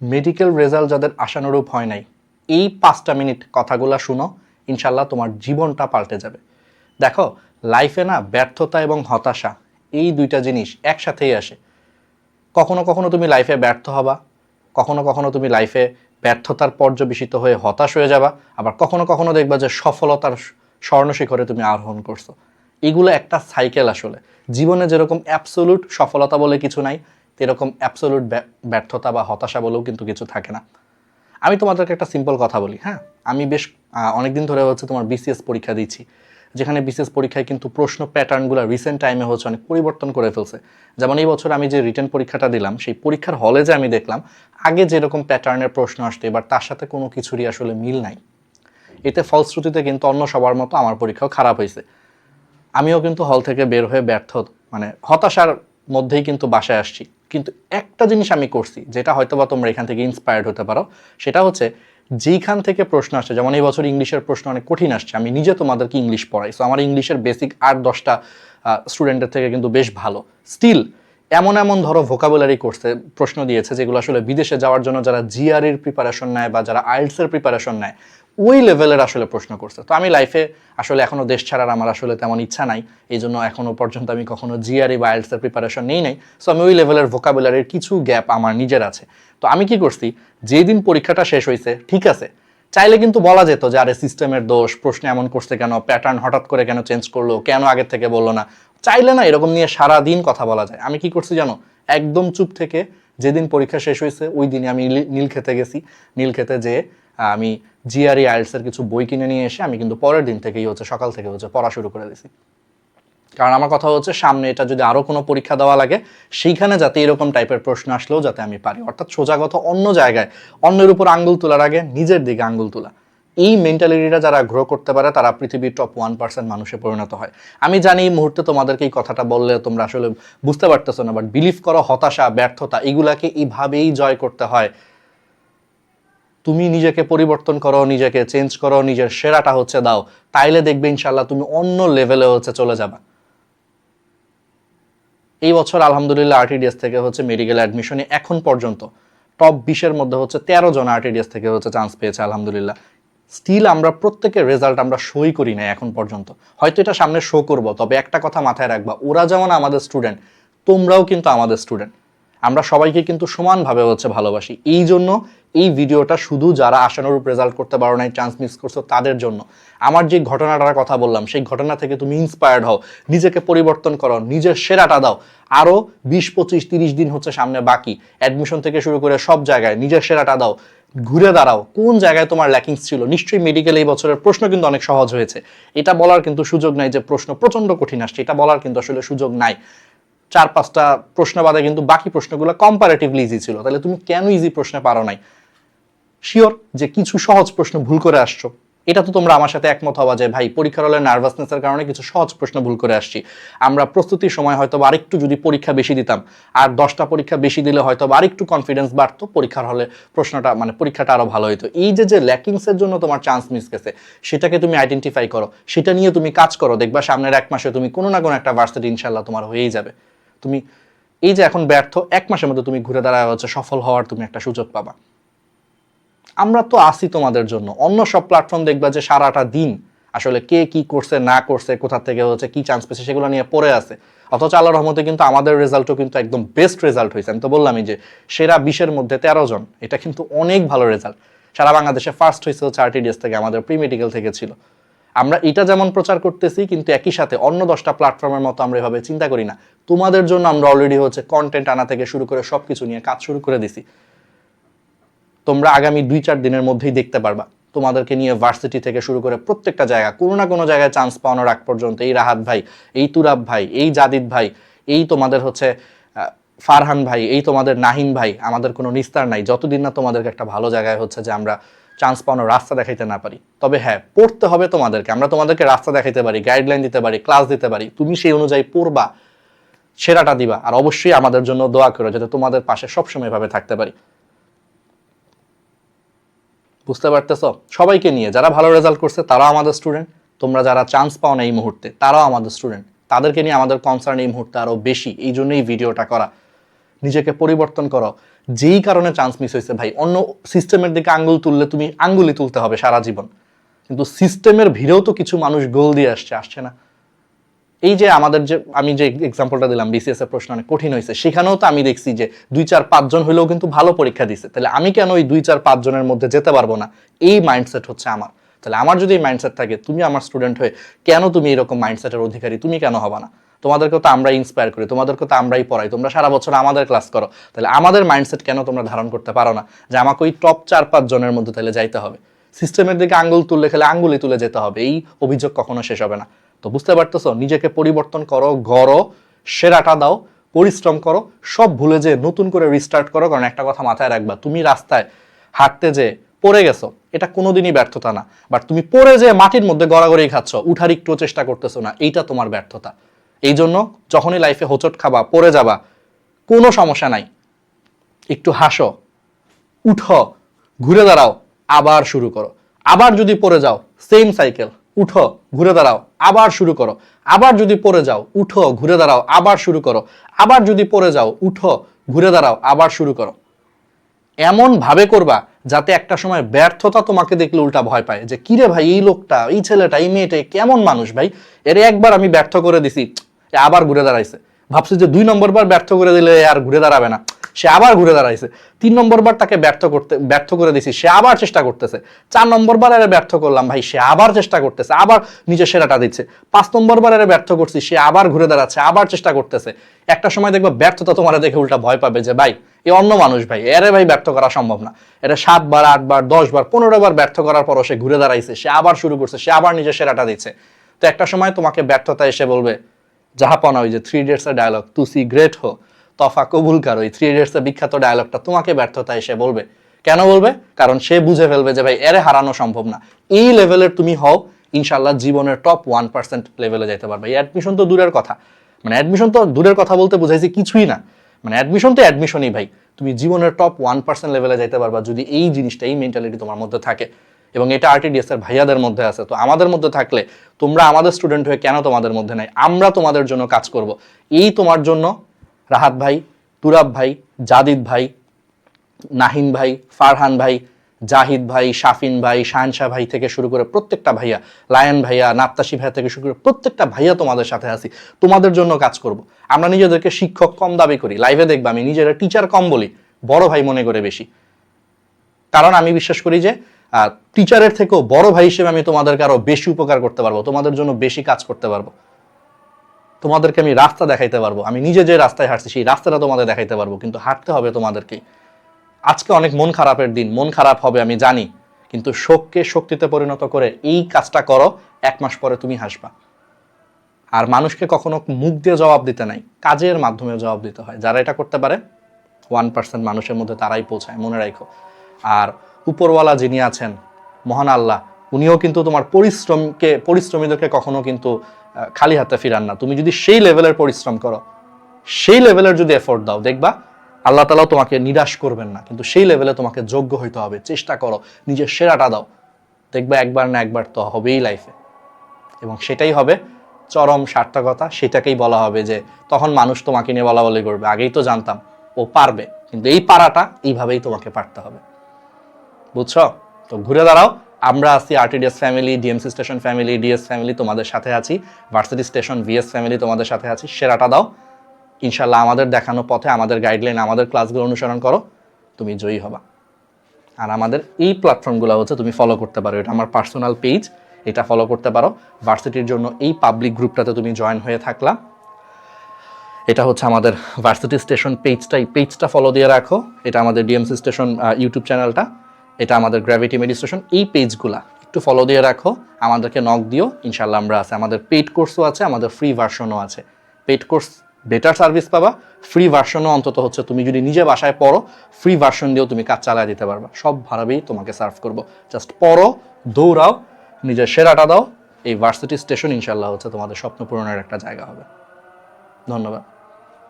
Medical result যাদের আশানুরূপ হয় নাই, এই পাঁচটা মিনিট কথাগুলো শুনো, ইনশাল্লাহ তোমার জীবনটা পাল্টে যাবে। দেখো লাইফে না ব্যর্থতা এবং হতাশা, এই দুইটা জিনিস একসাথেই আসে। কখনো কখনো তুমি লাইফে ব্যর্থ হবা, কখনো কখনো তুমি লাইফে ব্যর্থতার পর্যবেসিত হয়ে হতাশ হয়ে যাবা, আবার কখনো কখনো দেখবা যে সফলতার স্বর্ণ শিখরে তুমি আরোহণ করছ। এগুলো একটা সাইকেল আসলে। জীবনে যেরকম অ্যাবসোলুট সফলতা বলে কিছু নাই এরকম অ্যাবসোলুট ব্যর্থতা বা হতাশা বলেও কিন্তু কিছু থাকে না। আমি তোমাদেরকে একটা সিম্পল কথা বলি হ্যাঁ? আমি বেশ অনেকদিন ধরে হচ্ছে তোমার বিসিএস পরীক্ষা দিচ্ছি, যেখানে বিসিএস পরীক্ষায় কিন্তু প্রশ্ন প্যাটার্নগুলো রিসেন্ট টাইমে হচ্ছে অনেক পরিবর্তন করে ফেলছে। যেমন এই বছর আমি যে রিটার্ন পরীক্ষাটা দিলাম, সেই পরীক্ষার হলে যে আমি দেখলাম, আগে যেরকম প্যাটার্নের প্রশ্ন আসতো, এবার তার সাথে কোনো কিছুরই আসলে মিল নাই। এতে ফলশ্রুতিতে কিন্তু অন্য সবার মতো আমার পরীক্ষাও খারাপ হয়েছে। আমিও কিন্তু হল থেকে বের হয়ে ব্যর্থ মানে হতাশার মধ্যেই কিন্তু বাসায় আসছি। কিন্তু একটা জিনিস আমি করছি, যেটা হয়তো বা তোমরা এখান থেকে ইন্সপায়ার্ড হতে পারো, সেটা হচ্ছে যেইখান থেকে প্রশ্ন আসছে, যেমন এই বছর ইংলিশের প্রশ্ন অনেক কঠিন আসছে, আমি নিজে তোমাদেরকে ইংলিশ পড়াই সো আমার ইংলিশের বেসিক আট দশটা স্টুডেন্টের থেকে কিন্তু বেশ ভালো। স্টিল এমন এমন ধরো ভোকাবুলারি কোর্সে প্রশ্ন দিয়েছে, যেগুলো আসলে বিদেশে যাওয়ার জন্য যারা জিআরির প্রিপারেশন নেয় বা যারা আইএলসের প্রিপারেশন নেয় ওই লেভেলের আসলে প্রশ্ন করছে। তো আমি লাইফে আসলে এখনও দেশ ছাড়ার আমার আসলে তেমন ইচ্ছা নাই, এই জন্য এখনও পর্যন্ত আমি কখনো জিআরই বা আইএলসের প্রিপারেশন নেই নাই। সো আমি ওই লেভেলের ভোকাবুলারির কিছু গ্যাপ আমার নিজের আছে। তো আমি কি করছি যেই দিন পরীক্ষাটা শেষ হয়েছে ঠিক আছে, চাইলে কিন্তু বলা যেত যে, আরে সিস্টেমের দোষ, প্রশ্ন এমন করছে কেন প্যাটার্ন হঠাৎ করে কেন চেঞ্জ করল, কেন আগের থেকে বলল না? চাইলে না, এরকম নিয়ে সারা দিন কথা বলা যায়। আমি কি করছি জানো, একদম চুপ থেকে যেদিন পরীক্ষা শেষ হয়েছে ওই দিনে আমি নীল খেতে গেছি। নীল খেতে যেয়ে আমি জিআরই আইএলসের কিছু বই কিনে নিয়ে এসে আমি কিন্তু পরের দিন থেকেই হচ্ছে, সকাল থেকে হচ্ছে পড়া শুরু করে দিছি। কারণ আমার কথা হচ্ছে, সামনে এটা যদি আরও কোনো পরীক্ষা দেওয়া লাগে, সেইখানে যাতে এরকম টাইপের প্রশ্ন আসলেও যাতে আমি পারি। অর্থাৎ সোজাগত অন্য জায়গায়, অন্যের উপর আঙ্গুল তোলার আগে নিজের দিকে আঙ্গুল তোলা। এই মেন্টালিটিটা যারা গ্রো করতে পারে, তারা পৃথিবীর টপ ওয়ান পার্সেন্ট মানুষে পরিণত হয়। আমি জানি এই মুহূর্তে তোমাদেরকে এই কথাটা বললে তোমরা আসলে বুঝতে পারতেছো না বাট বিলিভ করো, হতাশা, ব্যর্থতা, এগুলাকে এইভাবেই জয় করতে হয়। তুমি নিজেকে পরিবর্তন করো, নিজেকে চেঞ্জ করো, নিজের সেরাটা হচ্ছে দাও। তাইলে দেখবে ইনশাল্লাহ তুমি অন্য লেভেলে হচ্ছে চলে যাবা। এই বছর আলহামদুলিল্লাহ আরটিডিএস থেকে হচ্ছে মেডিকেল অ্যাডমিশনে এখন পর্যন্ত টপ বিশের মধ্যে হচ্ছে তেরো জন আরটিডিএস থেকে হচ্ছে চান্স পেয়েছে আলহামদুলিল্লাহ। স্টিল আমরা প্রত্যেকের রেজাল্ট আমরা শোই করি না এখন পর্যন্ত। হয়তো এটা সামনে শো করব, তবে একটা কথা মাথায় রাখবা, ওরা যেমন আমাদের স্টুডেন্ট তোমরাও কিন্তু আমাদের স্টুডেন্ট আমরা সবাইকে কিন্তু সমানভাবে হচ্ছে ভালোবাসি। এই জন্য এই ভিডিওটা শুধু যারা আশানুরূপ রেজাল্ট করতে পারো নাই চান্স মিস করছ, তাদের জন্য। আমার যে ঘটনাটার কথা বললাম, সেই ঘটনা থেকে তুমি ইন্সপায়ার্ড হও, নিজেকে পরিবর্তন করো, নিজের সেরাটা দাও। আরও বিশ, পঁচিশ, তিরিশ দিন হচ্ছে সামনে বাকি। অ্যাডমিশন থেকে শুরু করে সব জায়গায় নিজের সেরাটা দাও, ঘুরে দাঁড়াও, কোন জায়গায় তোমার ল্যাকিংস ছিল? নিশ্চয়ই মেডিকেল এই বছরের প্রশ্ন কিন্তু অনেক সহজ হয়েছে। এটা বলার কিন্তু সুযোগ নাই যে প্রশ্ন প্রচণ্ড কঠিন আসছে, এটা বলার কিন্তু আসলে সুযোগ নাই। চার, পাঁচটা প্রশ্ন বাদে কিন্তু বাকি প্রশ্নগুলো কম্পারেটিভলি ইজি ছিল। তাহলে তুমি কেন ইজি প্রশ্নে পারো নাই? শিওর যে কিছু সহজ প্রশ্ন ভুল করে আসছো। এটা তো তোমরা আমার সাথে একমত হওয়া যায় ভাই, পরীক্ষার হলে নার্ভাসনেসের কারণে কিছু সহজ প্রশ্ন ভুল করে আসছি। আমরা প্রস্তুতির সময় হয়তো আরেকটু যদি পরীক্ষা বেশি দিতাম, আর দশটা পরীক্ষা বেশি দিলে হয়তো আরেকটু কনফিডেন্স বাড়তো, পরীক্ষার হলে প্রশ্নটা মানে পরীক্ষাটা আরও ভালো হতো এই যে যে ল্যাকিংসের জন্য তোমার চান্স মিস গেছে, সেটাকে তুমি আইডেন্টিফাই করো। সেটা নিয়ে তুমি কাজ করো, দেখবা সামনের এক মাসে তুমি কোনো না কোনো একটা ভার্সিটি ইনশাল্লাহ তোমার হয়েই যাবে। তুমি, এই যে এখন ব্যর্থ, এক মাসের মধ্যে তুমি ঘুরে দাঁড়ায় হচ্ছে সফল হওয়ার তুমি একটা সুযোগ পাবা। আমরা তো আসি তোমাদের জন্য। অন্য সব প্ল্যাটফর্ম দেখবা যে সারাটা দিন আসলে কে কি করছে, না করছে, কোথা থেকে হচ্ছে, কি চান্স পেয়েছে, সেগুলো নিয়ে পড়ে আছে। অথচ আল্লাহ রহমতে কিন্তু আমাদের রেজাল্টও কিন্তু একদম বেস্ট রেজাল্ট হয়েছে। আমি তো বললামই যে সেরা বিশের মধ্যে তেরো জন, এটা কিন্তু অনেক ভালো রেজাল্ট সারা বাংলাদেশে ফার্স্ট হয়েছে হচ্ছে আরটিডিএস থেকে, আমাদের প্রি মেডিকেল থেকে ছিল। আমরা এটা যেমন প্রচার করতেছি, কিন্তু একই সাথে অন্য দশটা প্ল্যাটফর্মের মতো আমরা এভাবে চিন্তা করি না। তোমাদের জন্য আমরা অলরেডি হচ্ছে কন্টেন্ট আনা থেকে শুরু করে সব কিছু নিয়ে কাজ শুরু করে দিছি। তোমরা আগামী দুই চার দিনের মধ্যেই দেখতে পারবা। তোমাদেরকে নিয়ে ভার্সিটি থেকে শুরু করে প্রত্যেকটা জায়গা, কোনো না কোনো জায়গায় চান্স পাওয়ানোর আগ পর্যন্ত এই রাহাত ভাই, এই তুরাব ভাই, এই জাদিদ ভাই, এই তোমাদের হচ্ছে ফারহান ভাই, এই তোমাদের নাহিন ভাই, আমাদের কোনো নিস্তার নাই। যতদিন না তোমাদেরকে একটা ভালো জায়গায় হচ্ছে যে আমরা চান্স পাওয়ানোর রাস্তা দেখাইতে না পারি। তবে হ্যাঁ পড়তে হবে তোমাদেরকে। আমরা তোমাদেরকে রাস্তা দেখাইতে পারি গাইডলাইন দিতে পারি ক্লাস দিতে পারি। তুমি সেই অনুযায়ী পড়বা, সেরাটা দিবা। আর অবশ্যই আমাদের জন্য দোয়া করো যাতে তোমাদের পাশে সবসময় এভাবে থাকতে পারি। বুঝতে পারতেছ? সবাইকে নিয়ে, যারা ভালো রেজাল্ট করছে, তারাও আমাদের স্টুডেন্ট তোমরা যারা চান্স পাও না এই মুহূর্তে, তারাও আমাদের স্টুডেন্ট তাদেরকে নিয়ে আমাদের কনসার্ন এই মুহূর্তে আরও বেশি। এই জন্যই ভিডিওটা করা। নিজেকে পরিবর্তন করো। যেই কারণে চান্স মিস হয়েছে ভাই। অন্য সিস্টেমের দিকে আঙ্গুল তুললে তুমি আঙ্গুলি তুলতে হবে সারা জীবন। কিন্তু সিস্টেমের ভিড়েও তো কিছু মানুষ গোল দিয়ে আসছে আসছে না। এই যে আমাদের যে, আমি যে এক্সাম্পলটা দিলাম বিসিএস এর প্রশ্ন অনেক কঠিন হয়েছে। সেখানেও তো আমি দেখছি যে দুই চার পাঁচজন হলেও কিন্তু ভালো পরীক্ষা দিছে। তাহলে আমি কেন ওই দুই চার পাঁচজনের মধ্যে যেতে পারব না? এই মাইন্ডসেট হচ্ছে আমার। তাহলে আমার যদি এই মাইন্ডসেট থাকে, তুমি আমার স্টুডেন্ট হয়ে কেন তুমি এরকম মাইন্ডসেটের অধিকারী? তুমি কেন হবা না? তোমাদেরকেও তো আমরাই ইন্সপায়ার করি তোমাদেরকে তো আমরাই পড়াই, তোমরা সারা বছর আমাদের ক্লাস করো। তাহলে আমাদের মাইন্ডসেট কেন তোমরা ধারণ করতে পারো না? যে আমাকে ওই টপ চার পাঁচ জনের মধ্যে তাহলে যাইতে হবে। সিস্টেমের দিকে আঙ্গুল তুললে খেলে আঙ্গুলি তুলে যেতে হবে, এই অভিযোগ কখনো শেষ হবে না। তো বুঝতে পারতেছো? নিজেকে পরিবর্তন করো, গড়ো, সেরাটা দাও, পরিশ্রম করো, সব ভুলে যে নতুন করে রিস্টার্ট করো, কারণ একটা কথা মাথায় রাখবা, তুমি রাস্তায় হাঁটতে যে পড়ে গেছো, এটা কোনোদিনই ব্যর্থতা না। বাট তুমি পড়ে যে মাটির মধ্যে গড়াগড়ি খাচ্ছ, উঠার একটু চেষ্টা করতেছো না, এইটা তোমার ব্যর্থতা। এই জন্য যখনই লাইফে হোঁচট খাবা, পড়ে যাবা, কোনো সমস্যা নাই। একটু হাসো, উঠো, ঘুরে দাঁড়াও, আবার শুরু করো। আবার যদি পড়ে যাও সেম সাইকেল উঠো, ঘুরে দাঁড়াও, আবার শুরু করো। আবার যদি পড়ে যাও, উঠো, ঘুরে দাঁড়াও, আবার শুরু করো। আবার যদি পড়ে যাও, উঠো, ঘুরে দাঁড়াও, আবার শুরু করো। এমন ভাবে করবা যাতে একটা সময় ব্যর্থতা তোমাকে দেখলে উল্টা ভয় পায় যে, কিরে ভাই, এই লোকটা, এই ছেলেটা, এই মেয়েটা কেমন মানুষ ভাই? এর একবার আমি ব্যর্থ করে দিছি আবার ঘুরে দাঁড়াইছে। ভাবছে যে দুই নম্বর বার ব্যর্থ করে দিলে আর ঘুরে দাঁড়াবে না। সে আবার ঘুরে দাঁড়াইছে। তিন নম্বর বার তাকে ব্যর্থ করতে ব্যর্থ করে দিছি, সে আবার চেষ্টা করতেছে। চার নম্বর বার এর ব্যর্থ করলাম, ভাই, সে আবার চেষ্টা করতেছে, আবার নিজের সেরাটা দিচ্ছে। পাঁচ নম্বর বার এর ব্যর্থ করছি, সে আবার ঘুরে দাঁড়াচ্ছে, আবার চেষ্টা করতেছে। একটা সময় দেখব ব্যর্থতা তোমার দেখে উল্টা ভয় পাবে যে, ভাই, এ অন্য মানুষ, ভাই, এরে ভাই ব্যর্থ করা সম্ভব না। এটা সাতবার, আটবার, দশবার পনেরো বার ব্যর্থ করার পরও সে ঘুরে দাঁড়াইছে, সে আবার শুরু করছে, সে আবার নিজের সেরাটা দিচ্ছে। তো একটা সময় তোমাকে ব্যর্থতা এসে বলবে জাহাপনা ওই যে থ্রি ইডিয়টস এর ডায়লগ তুসি গ্রেট হো তফা কবুল কার, ওই থ্রি ইডিয়টস এর বিখ্যাত ডায়লগটা তোমাকে ব্যর্থতা এসে বলবে। কেন বলবে? কারণ সে বুঝে ফেলবে যে ভাই, এরে হারানো সম্ভব না। এই লেভেলের তুমি হও ইনশাল্লাহ জীবনের টপ ওয়ান পার্সেন্ট লেভেলে যেতে পারবে। অ্যাডমিশন তো দূরের কথা। মানে অ্যাডমিশন তো দূরের কথা বলতে বুঝাইছি কিছুই না। মানে অ্যাডমিশন তো অ্যাডমিশনই ভাই। তুমি জীবনের টপ ওয়ান পার্সেন্ট লেভেলে যেতে পারবা যদি এই জিনিসটা, এই মেন্টালিটি তোমার মধ্যে থাকে। এবং এটা আরটিডিএস এর ভাইয়াদের মধ্যে আছে। তো আমাদের মধ্যে থাকলে তোমরা আমাদের স্টুডেন্ট হয়ে কেন তোমাদের মধ্যে নাই? আমরা তোমাদের জন্য কাজ করব। এই তোমার জন্য রাহাত ভাই, তুরাব ভাই, জাদিদ ভাই, নাহিন ভাই, ফারহান ভাই, জাহিদ ভাই, শাফিন ভাই, শাহানশাহ ভাই থেকে শুরু করে প্রত্যেকটা ভাইয়া, লায়ন ভাইয়া নাপ্তাসি ভাইয়া থেকে শুরু করে প্রত্যেকটা ভাইয়া তোমাদের সাথে আছি। তোমাদের জন্য কাজ করব। আমরা নিজেদেরকে শিক্ষক কম দাবি করি। লাইভে দেখবা আমি নিজেরা টিচার কম বলি, বড় ভাই মনে করে বেশি। কারণ আমি বিশ্বাস করি যে টিচারের থেকেও বড় ভাই হিসেবে আমি তোমাদেরকে আরও বেশি উপকার করতে পারব, তোমাদের জন্য বেশি কাজ করতে পারব। তোমাদেরকে আমি রাস্তা দেখাইতে পারব। আমি নিজে যে রাস্তায় হাঁটছি, সেই রাস্তাটা তোমাদের দেখাইতে পারব, কিন্তু হাঁটতে হবে তোমাদেরকেই। আজকে অনেক মন খারাপের দিন, মন খারাপ হবে আমি জানি, কিন্তু শোককে শক্তিতে পরিণত করে এই কাজটা করো, এক মাস পরে তুমি হাসবা। আর মানুষকে কখনো মুখ দিয়ে জবাব দিতে নাই, কাজের মাধ্যমে জবাব দিতে হয়। যারা এটা করতে পারে ওয়ান পার্সেন্ট মানুষের মধ্যে তারাই পৌঁছায়, মনে রাখো। আর উপরওয়ালা যিনি আছেন, মহান আল্লাহ, উনিও কিন্তু তোমার পরিশ্রমকে, পরিশ্রমীদেরকে কখনো কিন্তু খালি হাতে ফিরান না। তুমি যদি সেই লেভেলের পরিশ্রম করো, সেই লেভেলের যদি এফোর্ট দাও, দেখবা আল্লাহ তালাও তোমাকে নিরাশ করবেন না, কিন্তু সেই লেভেলে তোমাকে যোগ্য হইতে হবে। চেষ্টা করো, নিজের সেরাটা দাও। দেখবা একবার না একবার তো হবেই লাইফে এবং সেটাই হবে চরম সার্থকতা, সেটাকেই বলা হবে যে, তখন মানুষ তোমাকে নিয়ে বলা বলি করবে। আগেই তো জানতাম, ও পারবে, কিন্তু এই পারাটা এইভাবেই তোমাকে পারতে হবে। বুঝছ? তো ঘুরে দাঁড়াও, আমরা আছি RTDS family DMC station family DS family তোমাদের সাথে আছি ভার্সিটি স্টেশন ভিএস ফ্যামিলি তোমাদের সাথে আছি, সেরাটা দাও। ইনশাল্লাহ আমাদের দেখানো পথে, আমাদের গাইডলাইন আমাদের ক্লাসগুলো অনুসরণ করো, তুমি জয়ী হবা। আর আমাদের এই প্ল্যাটফর্মগুলো হচ্ছে, তুমি ফলো করতে পারো, এটা আমার পার্সোনাল পেজ এটা ফলো করতে পারো। ভার্সিটির জন্য এই পাবলিক গ্রুপটাতে তুমি জয়েন হয়ে থাকলা। এটা হচ্ছে আমাদের ভার্সিটি স্টেশন পেজটা এই পেজটা ফলো দিয়ে রাখো। এটা আমাদের ডিএমসি স্টেশন ইউটিউব চ্যানেলটা এটা আমাদের গ্র্যাভিটি মেডিস্টেশন এই পেজগুলা একটু ফলো দিয়ে রাখো। আমাদেরকে নক দিও। ইনশাল্লাহ আমরা আছে, আমাদের পেইড কোর্সও আছে, আমাদের ফ্রি ভার্সনও আছে। পেইড কোর্স বেটার সার্ভিস পাবা। ফ্রি ভার্সনও অন্তত হচ্ছে তুমি যদি নিজে বাসায় পড়ো ফ্রি ভার্সন দিয়েও তুমি কাজ চালায় দিতে পারবা। সব ভাবেই তোমাকে সার্ভ করব। জাস্ট পড়ো, দৌড়াও, নিজের সেরাটা দাও। এই ভার্সিটি স্টেশন ইনশাল্লাহ হচ্ছে তোমাদের স্বপ্ন পূরণের একটা জায়গা হবে। ধন্যবাদ।